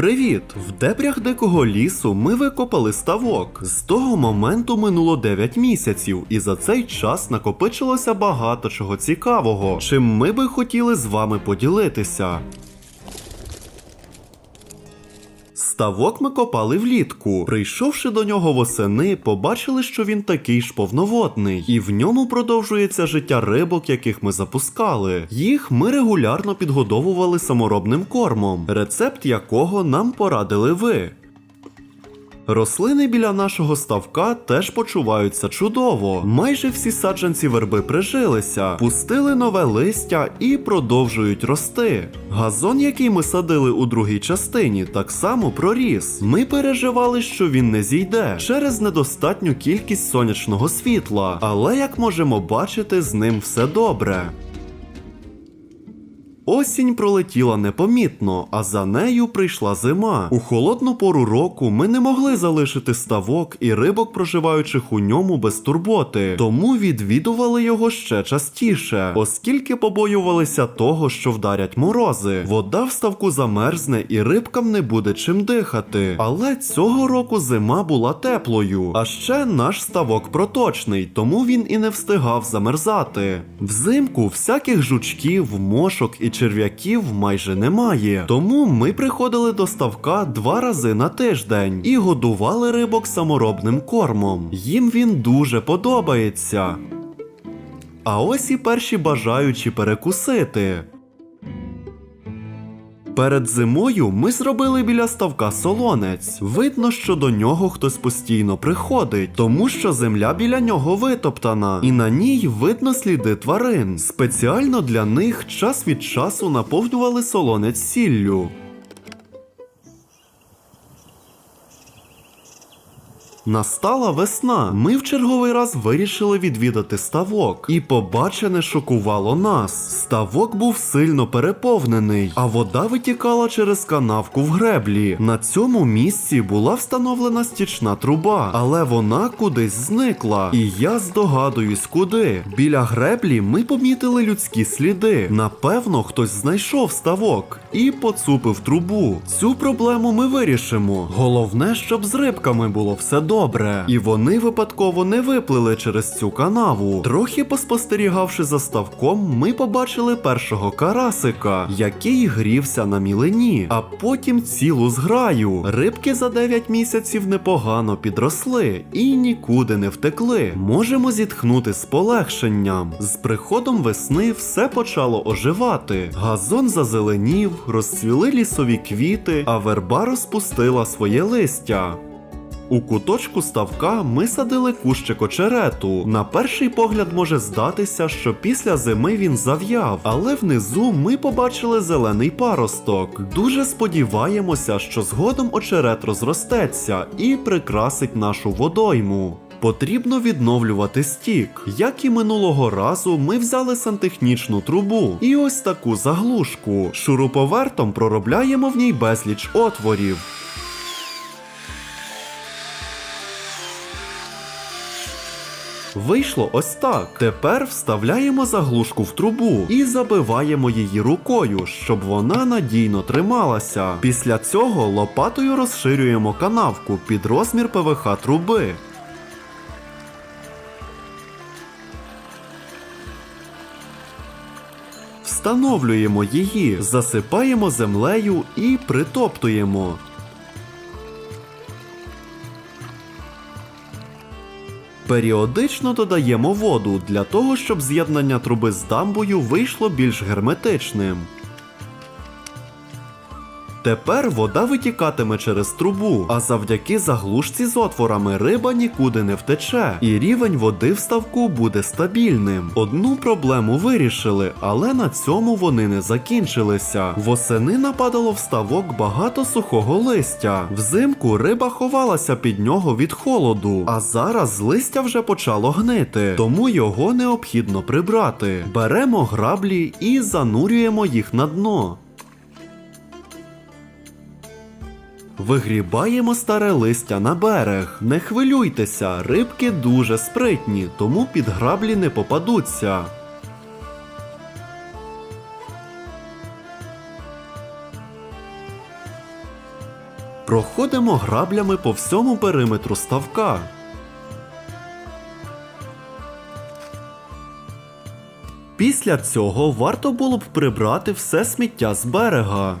Привіт! В дебрях дикого лісу ми викопали ставок. З того моменту минуло 9 місяців, і за цей час накопичилося багато чого цікавого, чим ми би хотіли з вами поділитися. Ставок ми копали влітку. Прийшовши до нього восени, побачили, що він такий ж повноводний, і в ньому продовжується життя рибок, яких ми запускали. Їх ми регулярно підгодовували саморобним кормом, рецепт якого нам порадили ви. Рослини біля нашого ставка теж почуваються чудово. Майже всі саджанці верби прижилися, пустили нове листя і продовжують рости. Газон, який ми садили у другій частині, так само проріс. Ми переживали, що він не зійде через недостатню кількість сонячного світла, але як можемо бачити, з ним все добре. Осінь пролетіла непомітно, а за нею прийшла зима. У холодну пору року ми не могли залишити ставок і рибок, проживаючих у ньому без турботи, тому відвідували його ще частіше, оскільки побоювалися того, що вдарять морози. Вода в ставку замерзне і рибкам не буде чим дихати. Але цього року зима була теплою. А ще наш ставок проточний, тому він і не встигав замерзати. Взимку всяких жучків, мошок і черв'яків майже немає. Тому ми приходили до ставка два рази на тиждень і годували рибок саморобним кормом. Їм він дуже подобається. А ось і перші бажаючі перекусити. Перед зимою ми зробили біля ставка солонець. Видно, що до нього хтось постійно приходить, тому що земля біля нього витоптана, і на ній видно сліди тварин. Спеціально для них час від часу наповнювали солонець сіллю. Настала весна. Ми в черговий раз вирішили відвідати ставок, і побачене шокувало нас. Ставок був сильно переповнений, а вода витікала через канавку в греблі. На цьому місці була встановлена стічна труба, але вона кудись зникла. І я здогадуюсь, куди. Біля греблі ми помітили людські сліди. Напевно, хтось знайшов ставок і поцупив трубу. Цю проблему ми вирішимо. Головне, щоб з рибками було все добре, і вони випадково не виплили через цю канаву. Трохи поспостерігавши за ставком, ми побачили першого карасика, який грівся на мілині, а потім цілу зграю. Рибки за 9 місяців непогано підросли і нікуди не втекли. Можемо зітхнути з полегшенням. З приходом весни все почало оживати. Газон зазеленів, розцвіли лісові квіти, а верба розпустила своє листя. У куточку ставка ми садили кущик очерету. На перший погляд може здатися, що після зими він зав'яв, але внизу ми побачили зелений паросток. Дуже сподіваємося, що згодом очерет розростеться і прикрасить нашу водойму. Потрібно відновлювати стік. Як і минулого разу, ми взяли сантехнічну трубу і ось таку заглушку. Шуруповертом проробляємо в ній безліч отворів. Вийшло ось так. Тепер вставляємо заглушку в трубу і забиваємо її рукою, щоб вона надійно трималася. Після цього лопатою розширюємо канавку під розмір ПВХ труби. Встановлюємо її, засипаємо землею і притоптуємо. Періодично додаємо воду для того, щоб з'єднання труби з дамбою вийшло більш герметичним. Тепер вода витікатиме через трубу, а завдяки заглушці з отворами риба нікуди не втече, і рівень води в ставку буде стабільним. Одну проблему вирішили, але на цьому вони не закінчилися. Восени нападало в ставок багато сухого листя. Взимку риба ховалася під нього від холоду, а зараз листя вже почало гнити, тому його необхідно прибрати. Беремо граблі і занурюємо їх на дно. Вигрібаємо старе листя на берег. Не хвилюйтеся, рибки дуже спритні, тому під граблі не попадуться. Проходимо граблями по всьому периметру ставка. Після цього варто було б прибрати все сміття з берега.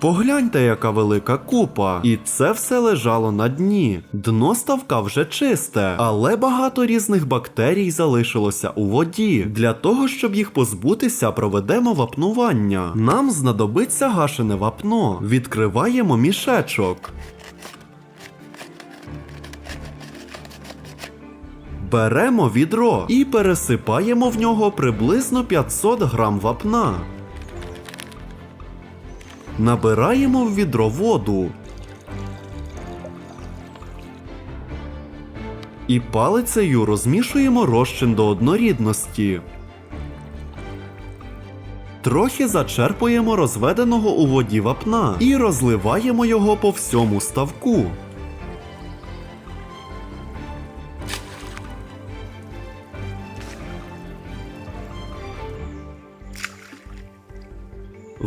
Погляньте, яка велика купа. І це все лежало на дні. Дно ставка вже чисте, але багато різних бактерій залишилося у воді. Для того, щоб їх позбутися, проведемо вапнування. Нам знадобиться гашене вапно. Відкриваємо мішечок. Беремо відро і пересипаємо в нього приблизно 500 грам вапна. Набираємо в відро воду. І палицею розмішуємо розчин до однорідності. Трохи зачерпуємо розведеного у воді вапна і розливаємо його по всьому ставку.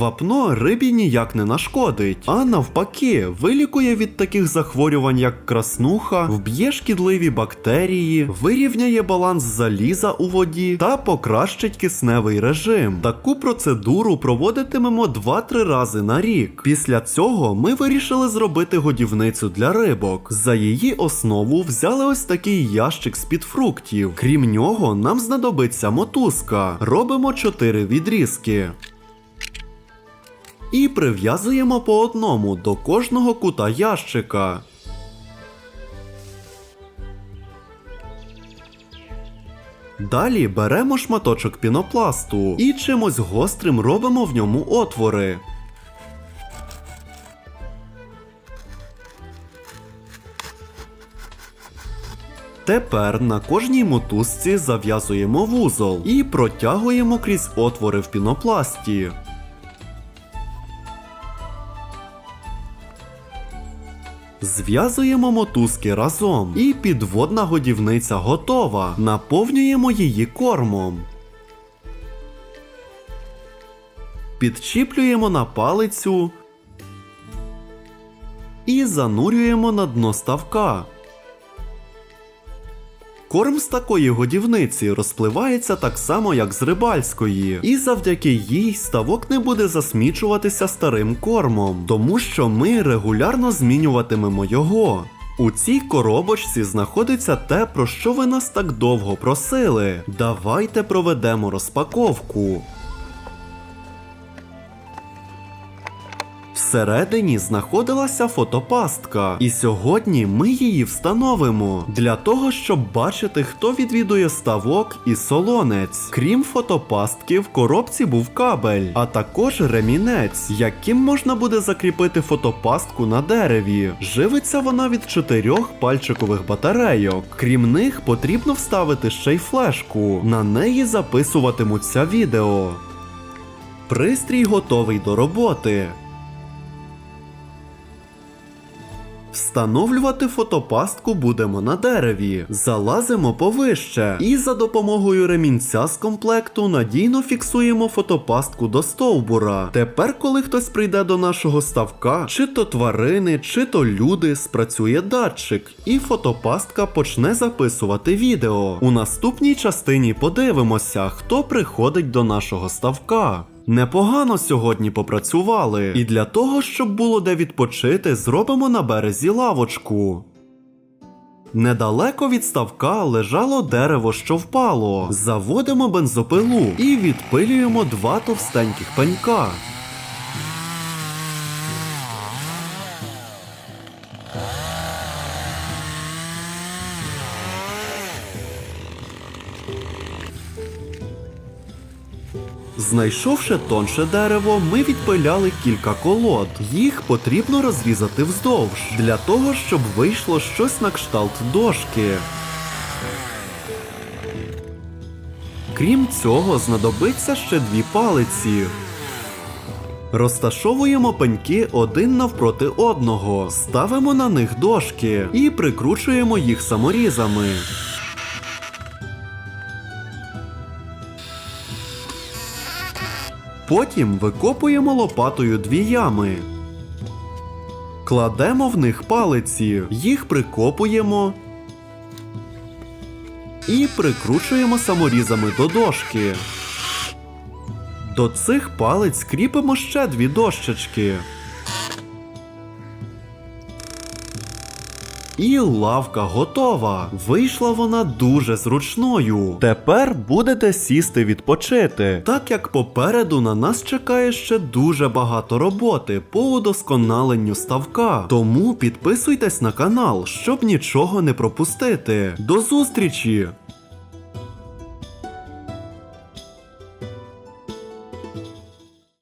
Вапно рибі ніяк не нашкодить, а навпаки, вилікує від таких захворювань, як краснуха, вб'є шкідливі бактерії, вирівняє баланс заліза у воді та покращить кисневий режим. Таку процедуру проводитимемо 2-3 рази на рік. Після цього ми вирішили зробити годівницю для рибок. За її основу взяли ось такий ящик з-під фруктів. Крім нього, нам знадобиться мотузка. Робимо 4 відрізки і прив'язуємо по одному до кожного кута ящика. Далі беремо шматочок пінопласту і чимось гострим робимо в ньому отвори. Тепер на кожній мотузці зав'язуємо вузол і протягуємо крізь отвори в пінопласті. Зв'язуємо мотузки разом, і підводна годівниця готова. Наповнюємо її кормом. Підчіплюємо на палицю і занурюємо на дно ставка. Корм з такої годівниці розпливається так само, як з рибальської, і завдяки їй ставок не буде засмічуватися старим кормом, тому що ми регулярно змінюватимемо його. У цій коробочці знаходиться те, про що ви нас так довго просили. Давайте проведемо розпаковку. Всередині знаходилася фотопастка, і сьогодні ми її встановимо для того, щоб бачити, хто відвідує ставок і солонець. Крім фотопастки, в коробці був кабель, а також ремінець, яким можна буде закріпити фотопастку на дереві. Живиться вона від чотирьох пальчикових батарейок. Крім них, потрібно вставити ще й флешку. На неї записуватимуться відео. Пристрій готовий до роботи. Встановлювати фотопастку будемо на дереві. Залазимо повище і за допомогою ремінця з комплекту надійно фіксуємо фотопастку до стовбура. Тепер, коли хтось прийде до нашого ставка, чи то тварини, чи то люди, спрацює датчик, і фотопастка почне записувати відео. У наступній частині подивимося, хто приходить до нашого ставка. Непогано сьогодні попрацювали, і для того, щоб було де відпочити, зробимо на березі лавочку. Недалеко від ставка лежало дерево, що впало. Заводимо бензопилу і відпилюємо два товстеньких пенька. Знайшовши тонше дерево, ми відпиляли кілька колод. Їх потрібно розрізати вздовж, для того, щоб вийшло щось на кшталт дошки. Крім цього, знадобиться ще дві палиці. Розташовуємо пеньки один навпроти одного, ставимо на них дошки і прикручуємо їх саморізами. Потім викопуємо лопатою дві ями. Кладемо в них палиці, їх прикопуємо і прикручуємо саморізами до дошки. До цих палиць кріпимо ще дві дощечки. І лавка готова. Вийшла вона дуже зручною. Тепер будете сісти відпочити, так як попереду на нас чекає ще дуже багато роботи по удосконаленню ставка. Тому підписуйтесь на канал, щоб нічого не пропустити. До зустрічі!